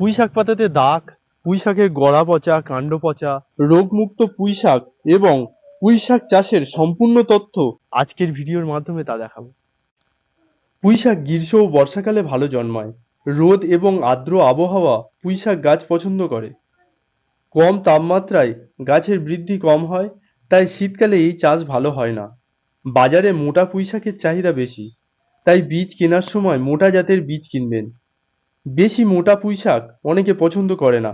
পুঁই শাক পাতাতে দাগ পুঁই শাকের গড়া পচা, কাণ্ড পচা, রোগমুক্ত পুঁই শাক এবং পুঁই শাক চাষের সম্পূর্ণ তথ্য আজকের ভিডিওর মাধ্যমে তা দেখাবো। পুঁই শাক গ্রীষ্ম ও বর্ষাকালে ভালো জন্মায়। রোদ এবং আর্দ্র আবহাওয়া পুঁই শাক গাছ পছন্দ করে। কম তাপমাত্রায় গাছের বৃদ্ধি কম হয়, তাই শীতকালে এই চাষ ভালো হয় না। বাজারে মোটা পুঁই শাকের চাহিদা বেশি, তাই বীজ কেনার সময় মোটা জাতের বীজ কিনবেন। বেশি মোটা পুঁই শাক অনেকে পছন্দ করে না।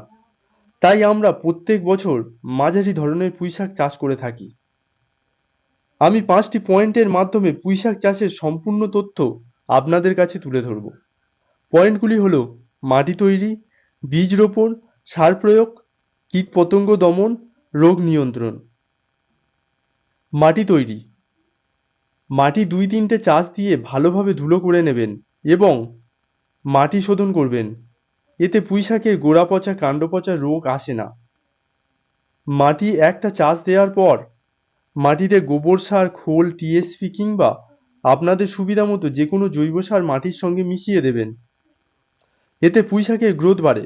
তাই আমরা প্রত্যেক বছর মাঝারি ধরনের পুঁই শাক চাষ করে থাকি। আমি পাঁচটি পয়েন্টের মাধ্যমে পুঁই শাক চাষের সম্পূর্ণ তথ্য আপনাদের কাছে তুলে ধরব। পয়েন্টগুলি হলো মাটি তৈরি, বীজ রোপণ, সার প্রয়োগ, কীটপতঙ্গ দমন, রোগ নিয়ন্ত্রণ। মাটি তৈরি। মাটি দুই তিনটে চাষ দিয়ে ভালোভাবে ধুলো করে নেবেন এবং মাটি শোধন করবেন। এতে পুঁই শাকের গোড়া পচা কাণ্ড পচা রোগ আসে না। মাটি একটা চাষ দেওয়ার পর, মাটিতে গোবর সার, খোল টিএসপি কিংবা আপনাদের সুবিধা মতো যে কোনো জৈব সার মাটির সঙ্গে মিশিয়ে দেবেন। এতে পুঁই শাকের গ্রোথ বাড়ে।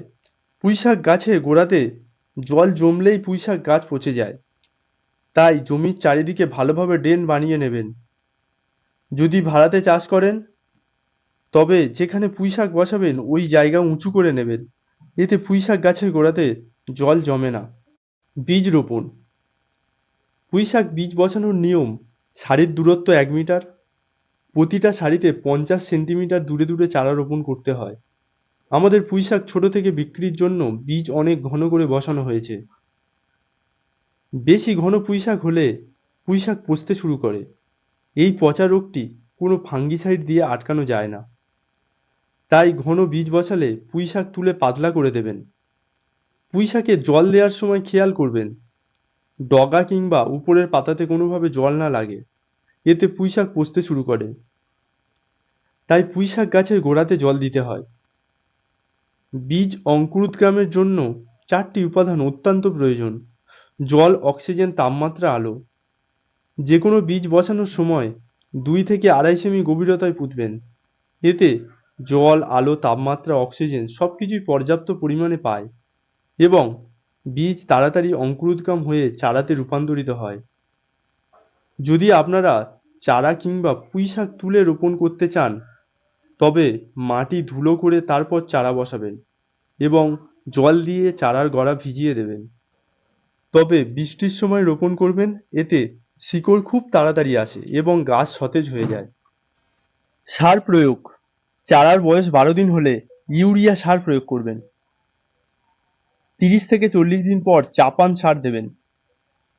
পুঁই শাক গাছের গোড়াতে জল জমলেই পুঁই শাক গাছ পচে যায়। তাই জমির চারিদিকে ভালোভাবে ড্রেন বানিয়ে নেবেন। যদি ভাড়াতে চাষ করেন তবে যেখানে পুঁই শাক বসাবেন, ওই জায়গা উঁচু করে নেবেন। এতে পুঁই শাক গাছের গোড়াতে জল জমে না। বীজ রোপণ। পুঁই শাক বীজ বসানোর নিয়ম, সারির দূরত্ব এক মিটার। প্রতিটা সারিতে পঞ্চাশ সেন্টিমিটার দূরে দূরে চারা রোপণ করতে হয়। আমাদের পুঁই শাক ছোট থেকে বিক্রির জন্য বীজ অনেক ঘন করে বসানো হয়েছে। বেশি ঘন পুঁই শাক হলে পুঁই শাক পচতে শুরু করে। এই পচা রোগটি কোনো ফাঙ্গিসাইড দিয়ে আটকানো যায় না। তাই ঘন বীজ বসালে পুঁই শাক তুলে পাতলা করে দেবেন। পুঁই শাকে জল দেওয়ার সময় খেয়াল করবেন। ডগা কিংবা উপরের পাতাতে কোনোভাবে জল না লাগে। এতে পুঁই শাক পচতে শুরু করে। তাই পুঁই শাক গাছের গোড়াতে জল দিতে হয়। বীজ অঙ্কুরোদ্গমের জন্য চারটি উপাদান অত্যন্ত প্রয়োজন। জল, অক্সিজেন, তাপমাত্রা, আলো। যে কোনো বীজ বসানোর সময় দুই থেকে আড়াই সেমি গভীরতায় পুঁতবেন। এতে জল, আলো, তাপমাত্রা, অক্সিজেন সব কিছুই পর্যাপ্ত পরিমাণে পায় এবং বীজ তাড়াতাড়ি অঙ্কুরোদ্গম হয়ে চারাতে রূপান্তরিত হয়। যদি আপনারা চারা কিংবা পুঁই শাক তুলে রোপণ করতে চান, তবে মাটি ধুলো করে তারপর চারা বসাবেন এবং জল দিয়ে চারার গড়া ভিজিয়ে দেবেন। তবে বৃষ্টির সময় রোপণ করবেন, এতে শিকড় খুব তাড়াতাড়ি আসে এবং গাছ সতেজ হয়ে যায়। সার প্রয়োগ চারার বয়স বারো দিন হলে ইউরিয়া সার প্রয়োগ করবেন। তিরিশ থেকে চল্লিশ দিন পর চাপান সার দেবেন।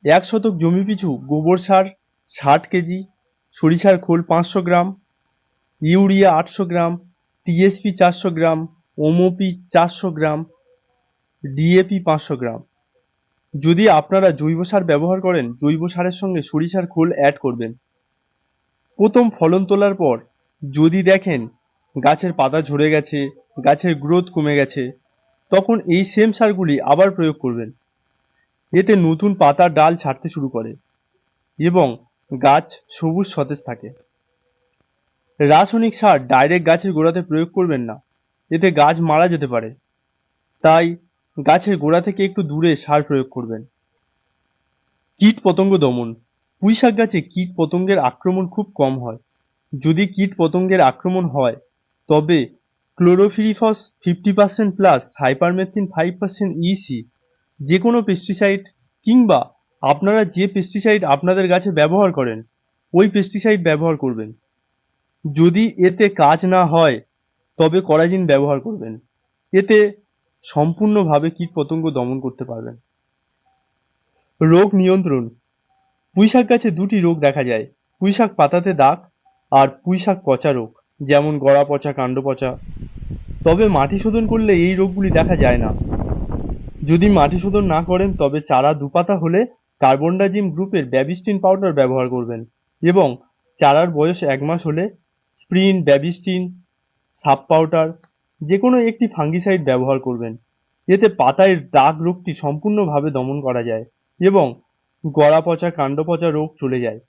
এক শতক জমি পিছু গোবর সার ষাট কেজি, সরিষার খোল পাঁচশো গ্রাম, ইউরিয়া আটশো গ্রাম, টিএসপি চারশো গ্রাম ওমোপি চারশো গ্রাম, ডিএপি পাঁচশো গ্রাম। যদি আপনারা জৈব সার ব্যবহার করেন, জৈব সারের সঙ্গে সরিষার খোল অ্যাড করবেন। প্রথম ফলন তোলার পর যদি দেখেন গাছের পাতা ঝরে গেছে, গাছের গ্রোথ কমে গেছে, তখন এই সেম সারগুলি আবার প্রয়োগ করবেন। এতে নতুন পাতা ডাল ছাড়তে শুরু করে এবং গাছ সবুজ সতেজ থাকে। রাসায়নিক সার ডাইরেক্ট গাছের গোড়াতে প্রয়োগ করবেন না, এতে গাছ মারা যেতে পারে। তাই গাছের গোড়া থেকে একটু দূরে সার প্রয়োগ করবেন। কীট পতঙ্গ দমন। পুঁই শাক গাছে কীট পতঙ্গের আক্রমণ খুব কম হয়। যদি কীট পতঙ্গের আক্রমণ হয় তবে chlorpyrifos fifty percent plus cypermethrin five percent EC যে কোনো পেস্টিসাইড কিংবা আপনারা যে পেস্টিসাইড আপনাদের গাছে ব্যবহার করেন, ওই পেস্টিসাইড ব্যবহার করবেন। যদি এতে কাজ না হয়, তবে করাজিন ব্যবহার করবেন। এতে সম্পূর্ণভাবে কীটপতঙ্গ দমন করতে পারবেন। রোগ নিয়ন্ত্রণ। পুঁইশাক গাছে দুটি রোগ দেখা যায়। পুঁইশাক পাতাতে দাগ আর পুঁইশাক পচা রোগ। যেমন গড়া পচা, কাণ্ড পচা। তবে মাটি শোধন করলে এই রোগগুলি দেখা যায় না। যদি মাটি শোধন না করেন, তবে চারা দুপাতা হলে কার্বনডাজিম গ্রুপের ব্যাবিস্টিন পাউডার ব্যবহার করবেন এবং চারার বয়স এক মাস হলে স্প্রিন, ব্যাবিস্টিন, সাব পাউডার যে কোনো একটি ফাঙ্গিসাইড ব্যবহার করবেন। এতে পাতায় দাগ রোগটি সম্পূর্ণভাবে দমন করা যায় এবং গড়া পচা, কাণ্ড পচা রোগ চলে যায়।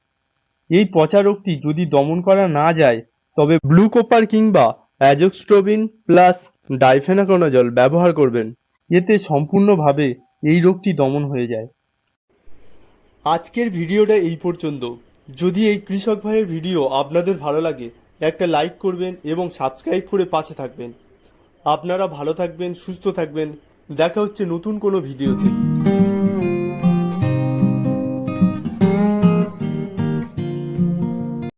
এই পচা রোগটি যদি দমন করা না যায় তবে ব্লু কোপার কিংবা অ্যাজোস্ট্রোবিন প্লাস ডাইফেনাকোনাজল ব্যবহার করবেন। এতে সম্পূর্ণভাবে এই রোগটি দমন হয়ে যায়। আজকের ভিডিওটা এই পর্যন্ত। যদি এই কৃষক ভাইয়ের ভিডিও আপনাদের ভালো লাগে, একটা লাইক করবেন এবং সাবস্ক্রাইব করে পাশে থাকবেন। আপনারা ভালো থাকবেন, সুস্থ থাকবেন। দেখা হচ্ছে নতুন কোনো ভিডিওতে।